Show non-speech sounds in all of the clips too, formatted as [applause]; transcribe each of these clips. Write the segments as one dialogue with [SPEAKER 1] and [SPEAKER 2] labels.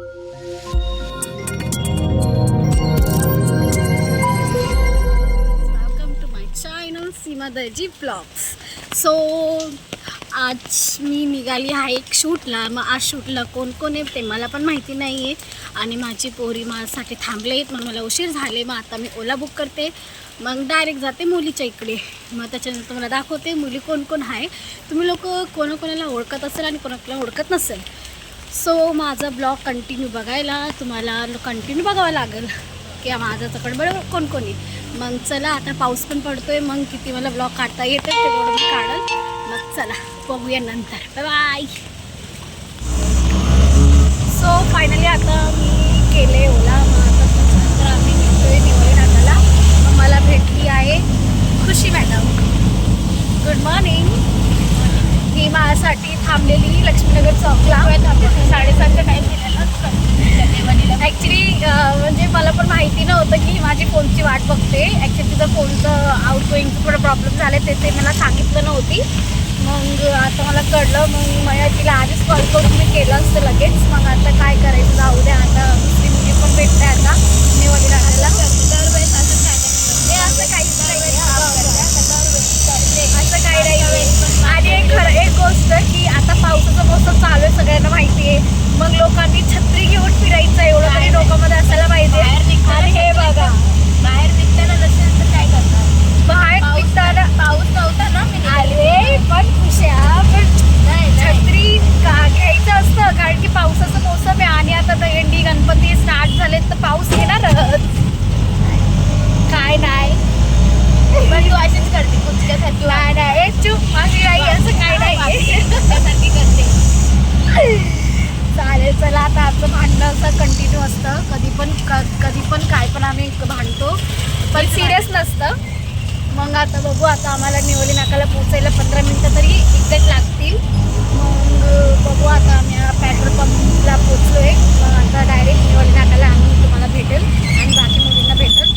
[SPEAKER 1] Welcome to my channel Seema Darji blogs so आज मी निघाली आहे एक शूटला. मग आज शूटला कोण कोण आहे ते मला पण माहिती नाही आहे आणि माझी पोरी माझ्यासाठी थांबले आहेत मग मला उशीर झाले. मग आता मी ओला बुक करते. मग डायरेक्ट जाते मुलीच्या इकडे. मग त्याच्यानंतर मला दाखवते मुली कोण कोण आहे. तुम्ही लोक कोणाकोणाला ओळखत असेल आणि कोणाकोणाला ओळखत नसेल सो माझा ब्लॉग कंटिन्यू बघायला तुम्हाला कंटिन्यू बघावा लागेल. की माझं चकड बरं कोण कोणी. मग चला आता पाऊस पण पडतोय मग किती मला ब्लॉग काढता येतं तेवढं मी काढल. मग चला बघूया नंतर. बाय सो फायनली आता मी केले ओला. मग आता आम्ही निघतोय निवडी नाकाला मग मला भेटली आहे खुशी मॅडम. गुड मॉर्निंग ही माझ्यासाठी थांबलेली लक्ष्मीनगर चौकला साडेसातचा टाईम दिलेला ॲक्च्युली म्हणजे मला पण माहिती नव्हतं की माझी फोनची वाट बघते. ॲक्च्युली तिचं फोनचं आउट गोईंगचं थोडं प्रॉब्लेम झाले ते ते मला सांगितलं नव्हती. मग आता मला कळलं मग मला तिला आधीच कॉल करून मी केलं असतं लगेच. मग आता काय करायचं जाऊ द्या आता दुसरी मुली पण भेटते आता. नेवाली राहण्याला दरवेळेस असं काय असं नाही. असं काही नाही आणि एक खरं एक गोष्ट की आता पावसाचा मोसम चालू आहे सगळ्यांना माहिती आहे मग लोकांनी छत्री घेऊन फिरायचं एवढं तरी डोक्यामध्ये असायला पाहिजे आणि हे बघा
[SPEAKER 2] बाहेर निघताना नसेल तर काय करणार
[SPEAKER 1] बाहेर निघताना
[SPEAKER 2] पाऊस नव्हता ना मी
[SPEAKER 1] आले पण खुशा पण छत्री का असतं कारण की पावसाचा मोसम आहे आणि आता दहीहंडी गणपती स्टार्ट झालेत तर पाऊस येणारच. काय नाही.
[SPEAKER 2] पण तू अशीच करते तुझ्यासाठी
[SPEAKER 1] नाही नाही चूप माझी आई असं काय नाही. [laughs]
[SPEAKER 2] तुझ्यासाठी करते.
[SPEAKER 1] चालेल चला आता आमचं भांडणं असं कंटिन्यू असतं. कधी पण कधी पण काय पण आम्ही भांडतो. पण सिरियस नसतं. मग आता बघू आता आम्हाला निवली नाकाला पोचायला पंधरा मिनटं तरी एक्झॅक्ट लागतील. मग बघू आता आम्ही पेट्रोल पंपला पोचलो आहे मग आता डायरेक्ट निवली नाकाला आम्ही तुम्हाला भेटेल आणि बाकी मुलींना भेटेल.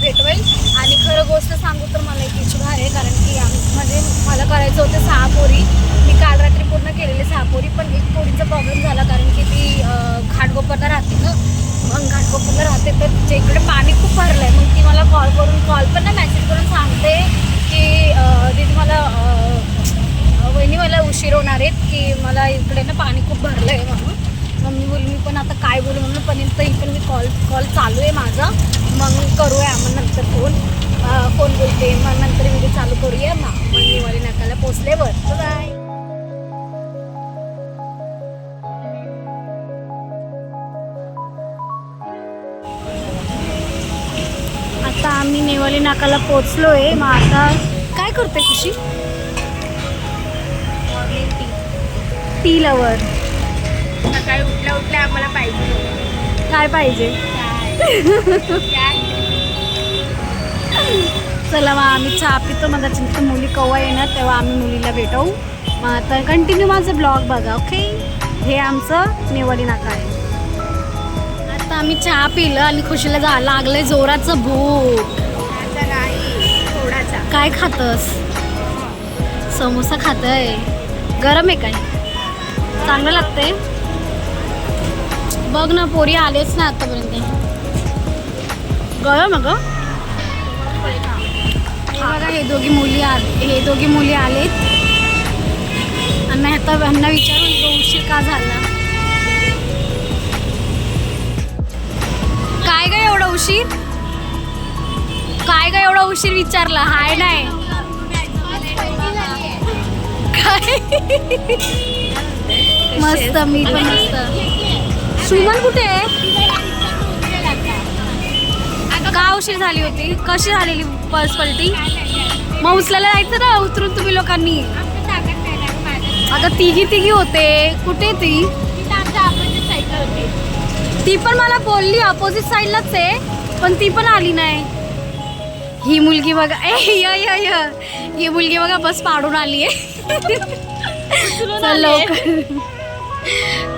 [SPEAKER 1] भेटवेल. आणि खरं गोष्ट सांगू तर मला एक इच्छा आहे कारण की आम म्हणजे मला करायचं होतं सहा पोरी. काल रात्री पूर्ण केलेले सहा पोरी पण एक पोरीचा प्रॉब्लेम झाला कारण की ती अं, घाटकोपरला राहते ना मग घाटकोपरला राहते तर तिच्या इकडे पाणी खूप भरलं आहे मग ती मला कॉल करून कॉल पण ना मेसेज करून सांगते की दीदी मला वहिनी मला उशीर होणार आहेत की मला इकडे ना पाणी खूप भरलं आहे म्हणून. मग मी बोलली मी पण आता काय बोलू म्हणून पण तरी पण मी कॉल कॉल चालू आहे माझा. मग करूया मग नंतर फोन फोन बोलते. मग नंतर व्हिडिओ चालू करूया. मग मी निवाली नाकाला पोचल्यावर नाकाला पोचलो आहे मग आता काय करते खुशी? Tea lover.
[SPEAKER 2] सकाळी उठल्या उठल्या आम्हाला पाहिजे.
[SPEAKER 1] काय पाहिजे? चला मग आम्ही चहा पितो मग त्याच्यानंतर मुली कवा येणार तेव्हा आम्ही मुलीला भेटवू. मग आता कंटिन्यू माझं ब्लॉग बघा ओके हे आमचं नेवाली नाका आहे. आता आम्ही चहा पिलं आणि खुशीला जा लागलंय जोराचं भूक. काय खातस? समोसा खातय. गरम आहे काय? चांगलं लागतंय? बघ ना पोरी आलेच ना आतापर्यंत. गरम आहे बघा हे दोघी मुली आले हे दोघी मुली आलेत. आणि आता ह्यांना विचारून तो उशीर का झाला? काय ग एवढा उशीर? काय ग एवढा उशीर विचारला? हाय नाही. काय? मस्त मी पण मस्त. सुमन कुठे? आहे का उशीर झाली होती? कशी झालेली पर्स पलटी? मग उचलायला जायचं ना उतरून तुम्ही लोकांनी? अगं तिघी तिघी होते. कुठे ती? ती पण मला बोलली अपोजिट साईडलाच आहे. पण ती पण आली नाही. ही मुलगी बघा ए य य य. ही मुलगी बघा बस पाडून आली आहे लवकर.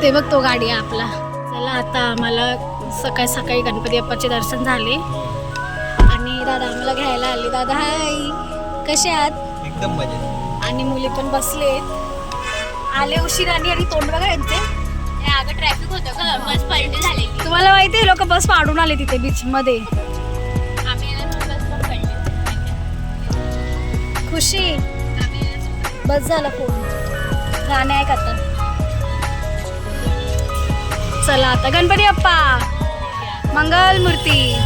[SPEAKER 1] ते बघ तो गाडी आहे आपला. चला आता आम्हाला सकाळी सकाळी गणपती बाप्पाचे दर्शन झाले. आणि दादा आम्हाला घ्यायला आले. दादा हाय. कसे आहात?
[SPEAKER 3] एकदम मजेत.
[SPEAKER 1] आणि मुली पण बसलेत. आले उशिराने आणि तोंड बघा यांचे.
[SPEAKER 2] अगं ट्रॅफिक होतं का बस
[SPEAKER 1] बस पाडून आले तिथे बीच मध्ये. खुशी? बस झाला फोन. गाणे ऐक आता. चला आता. गणपती बाप्पा. मंगल मूर्ती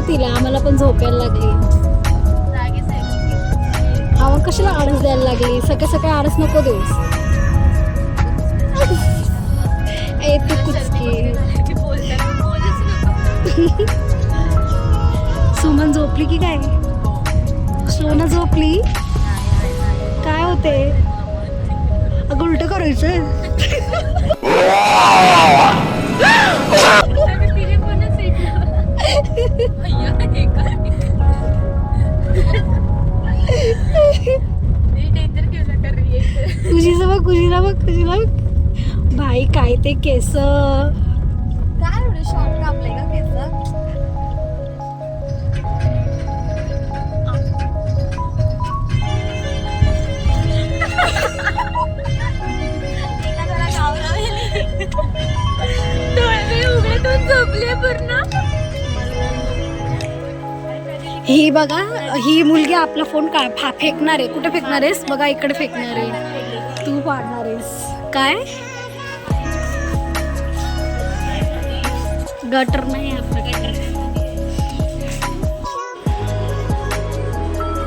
[SPEAKER 1] उठव तिला आम्हाला पण झोपायला लागली.
[SPEAKER 2] जागीच
[SPEAKER 1] आम्हाला कशाला आळस द्यायला लागली? सकाळ सकाळ आळस नको देऊस [laughs] ए तू कुचकी. [laughs] सुमन झोपली की काय? सोनं झोपली? काय होते? अगं उलट करायचं [laughs]
[SPEAKER 2] हे काय? केलं रे?
[SPEAKER 1] खुशीचं बघ खुशीला बघ खुशीला बघ भाई काय ते केस
[SPEAKER 2] काय एवढं शॉर्ट कापलंय का केस डोळे झोपले पूर्ण
[SPEAKER 1] ही बघा ही मुलगी आपला फोन का फा फेकणार आहे. कुठे फेकणार आहेस? बघा इकडे फेकणार आहे. तू पाडणार आहेस. काय? गटर नाही आपलं गटर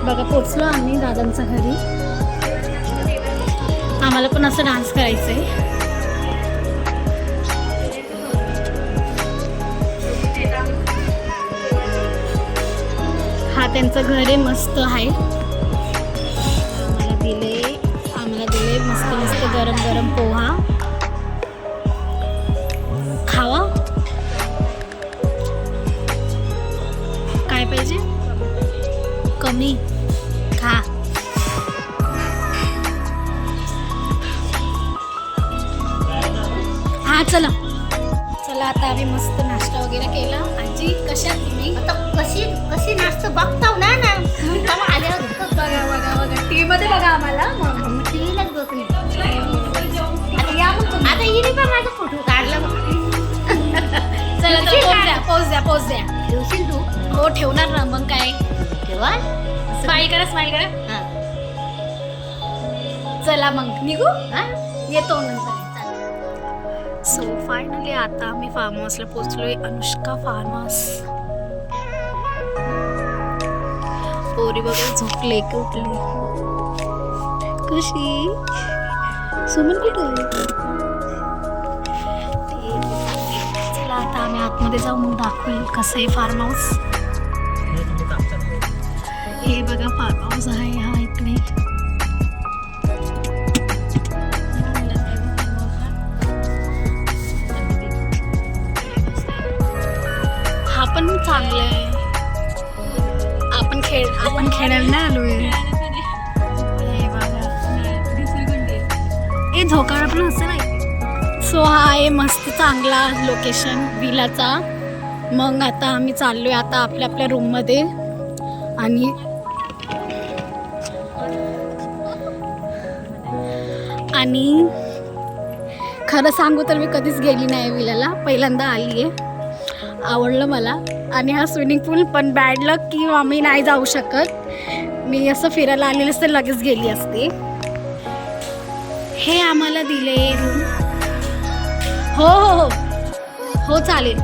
[SPEAKER 1] बघा पोचलो आम्ही दादांच्या घरी. आम्हाला पण असं डान्स करायचं आहे त्यांचं घर आहे मस्त आहे. आम्हाला दिले आम्हाला दिले मस्त मस्त गरम गरम पोहा. खावा. काय पाहिजे? कमी. द्या पोज द्या.
[SPEAKER 2] ठेवशील तू?
[SPEAKER 1] हो ठेवणार ना मग काय?
[SPEAKER 2] ठेवा.
[SPEAKER 1] स्माईल करा स्माईल करा.
[SPEAKER 2] हा.
[SPEAKER 1] चला मग निघू?
[SPEAKER 2] हा?
[SPEAKER 1] येतो नंतर. सो फायनली आता आम्ही फार्म हाऊसला पोहोचलोय अनुष्का फार्म हाऊस पोरी बघा झोपले की उठले. कशी? सुमन कुठे आतमध्ये जाऊ मग दाखवेल कसं आहे फार्म हाऊस हे बघा फार्म हाऊस आहे हा इकडे. हा पण चांगला आहे. आपण खेळ आपण खेळायला नाही आलोय. हे बघा. ए झोकाळा पण असं नाही. सो हा आहे मस्त चांगला लोकेशन विलाचा मग आता आम्ही चाललोय आता आपल्या आपल्या रूममध्ये आणि आणि खरं सांगू तर मी कधीच गेली नाही विलाला. पहिल्यांदा आली आहे आवडलं मला. आणि हा स्विमिंग पूल पण बॅड लक की आम्ही नाही जाऊ शकत. मी असं फिरायला आलेलं असते लगेच गेली असते. हे आम्हाला दिले रूम हो हो हो. हो चालेल.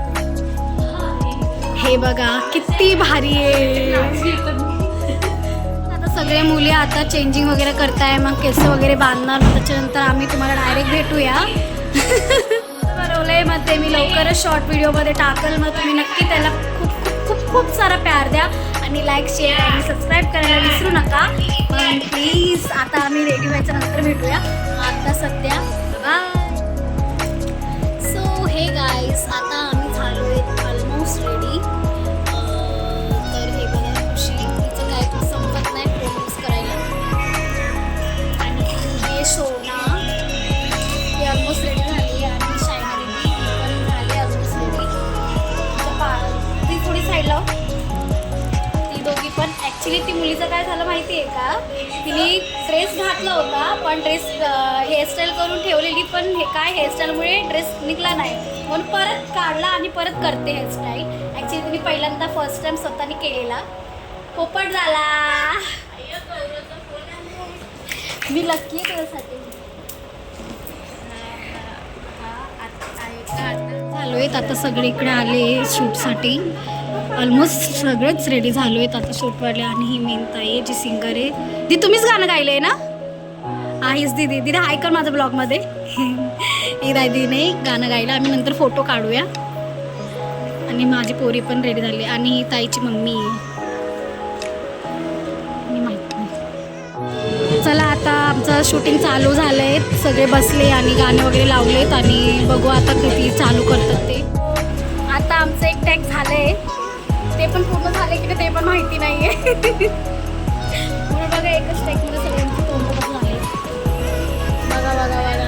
[SPEAKER 1] हे बघा किती भारी आहे. आता सगळे मुली आता चेंजिंग वगैरे करताय मग केस वगैरे बांधणार त्याच्यानंतर आम्ही तुम्हाला डायरेक्ट भेटूया. बरवलंय मग ते मी लवकरच शॉर्ट व्हिडिओमध्ये टाकल मग तुम्ही नक्की त्याला खूप खूप खूप खूप सारा प्यार द्या आणि लाईक शेअर आणि सबस्क्राईब करायला विसरू नका. पण प्लीज आता आम्ही रेडी व्हायच्या नंतर भेटूया. आता सध्या बाय हे गाईस आता आम्ही झालो आहे ऑलमोस्ट रेडी ॲक्च्युली ती मुलीचं काय झालं माहिती आहे का तिने ड्रेस घातला होता पण ड्रेस हेअरस्टाईल करून ठेवलेली पण हे काय हेअरस्टाईलमुळे ड्रेस निघला नाही म्हणून परत काढला आणि परत करते हेअरस्टाईल ॲक्च्युली तिने पहिल्यांदा फर्स्ट टाईम स्वतःने केलेला पोपट झाला मी लक्की आहे तुझ्यासाठी झालो आहेत आता सगळे इकडे आले शूटसाठी ऑलमोस्ट सगळेच रेडी झालो आहेत आता शूटवाले आणि ही मेन ताई आहे जी सिंगर आहे. दी तुम्हीच गाणं गायलं आहे ना? आहेच दीदी. दीदी हाय कर माझ्या ब्लॉगमध्ये. [laughs] ही दादीने गाणं गायलं. आम्ही नंतर फोटो काढूया. आणि माझी पोरी पण रेडी झाली. आणि ही ताईची मम्मी आहे. मी चला आता आमचं शूटिंग चालू झालं आहे सगळे बसले आणि गाणे वगैरे लावलेत. आणि बघू आता किती चालू करतात ते. आता आमचं एक टॅक झालं आहे पण पूर्ण झाले की ते पण माहिती नाही आहे म्हणून बघा एकच टॅगमध्ये सगळ्यांची तोंड कसं झाले. बघा बघा बघा.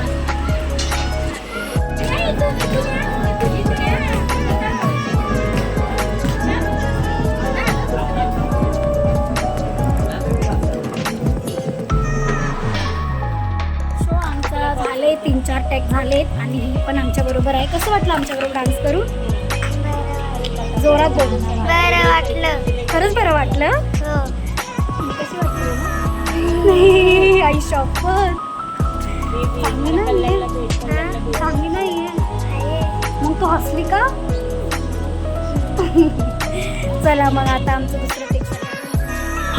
[SPEAKER 1] तीन चार टॅक झालेत आणि ही पण आमच्या बरोबर आहे. कसं वाटलं आमच्या बरोबर डान्स करून? जोरात बोल.
[SPEAKER 2] बरं वाटलं.
[SPEAKER 1] खरंच बरं वाटलं?
[SPEAKER 2] हो.
[SPEAKER 1] कशी वाटली आई शॉपर चांगली नाही चांगली नाही मग तू हसली का? चला मग आता आमचं दुसरं टेक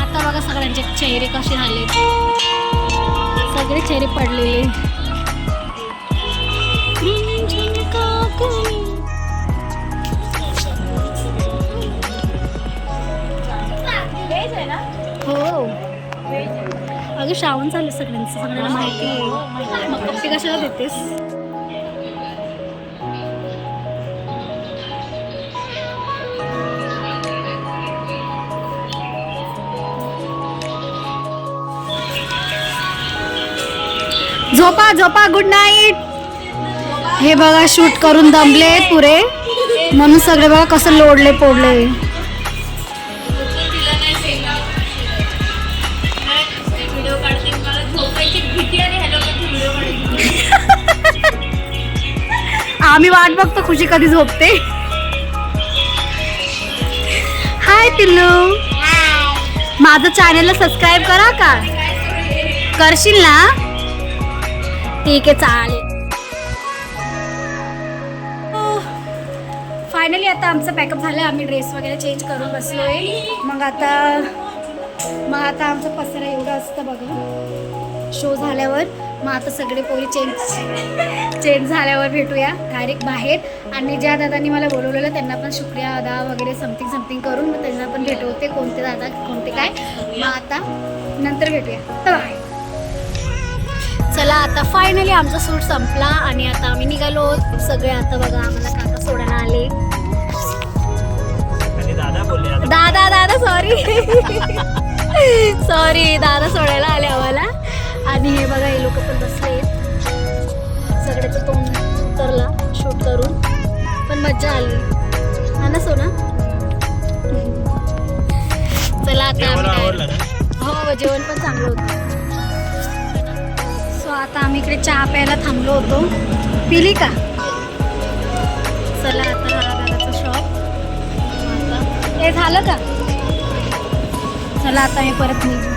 [SPEAKER 1] आता बघा सगळ्यांचे चेहरे कसे झाले सगळे चेहरे पडलेले. अगं श्रावण चालू आहे सगळ्यांचं. सगळ्यांना माहिती आहे. मग कपडे कशाला देतेस? झोपा झोपा गुड नाईट हे बघा शूट करून दमले पुरे. म्हणून सगळे बघा कसं लोडले पोडले आम्ही वाट बघतो खुशी कधी झोपते? हाय पिल्लू. माझं चॅनलला सबस्क्राईब करा का? करशील ना? ठीक आहे चालेल. फायनली आता आमचं पॅकअप झालं आम्ही ड्रेस वगैरे चेंज करून बसलोय. मग आता मग आता आमचं पसरा एवढं असतं बघा. शो झाल्यावर. मग आता सगळे पोरी चेंज चेंज झाल्यावर भेटूया. डायरेक्ट बाहेर. आणि ज्या दादांनी मला बोलवलेलं त्यांना पण शुक्रिया अदा वगैरे समथिंग समथिंग करून मग त्यांना पण भेटवते. कोणते दादा कोणते काय. मग आता नंतर भेटूया. बाय चला आता फायनली आमचा सूट संपला आणि आता आम्ही निघालो. सगळे आता बघा आम्हाला काका सोडायला आले.
[SPEAKER 3] दादा
[SPEAKER 1] दादा सॉरी सॉरी [laughs] दादा सोडायला आले आम्हाला. आणि हे बघा हे लोक पण बसले सगळ्याचं तोंड उतरला शूट करून. पण मज्जा आली. हा ना सोना? चला आता हो जेवण पण चांगलं होतं. सो आता आम्ही इकडे चहा प्यायला थांबलो होतो. पिली का? चला आता दादाचा शॉप हे झालं का? चला आता मी परत निघ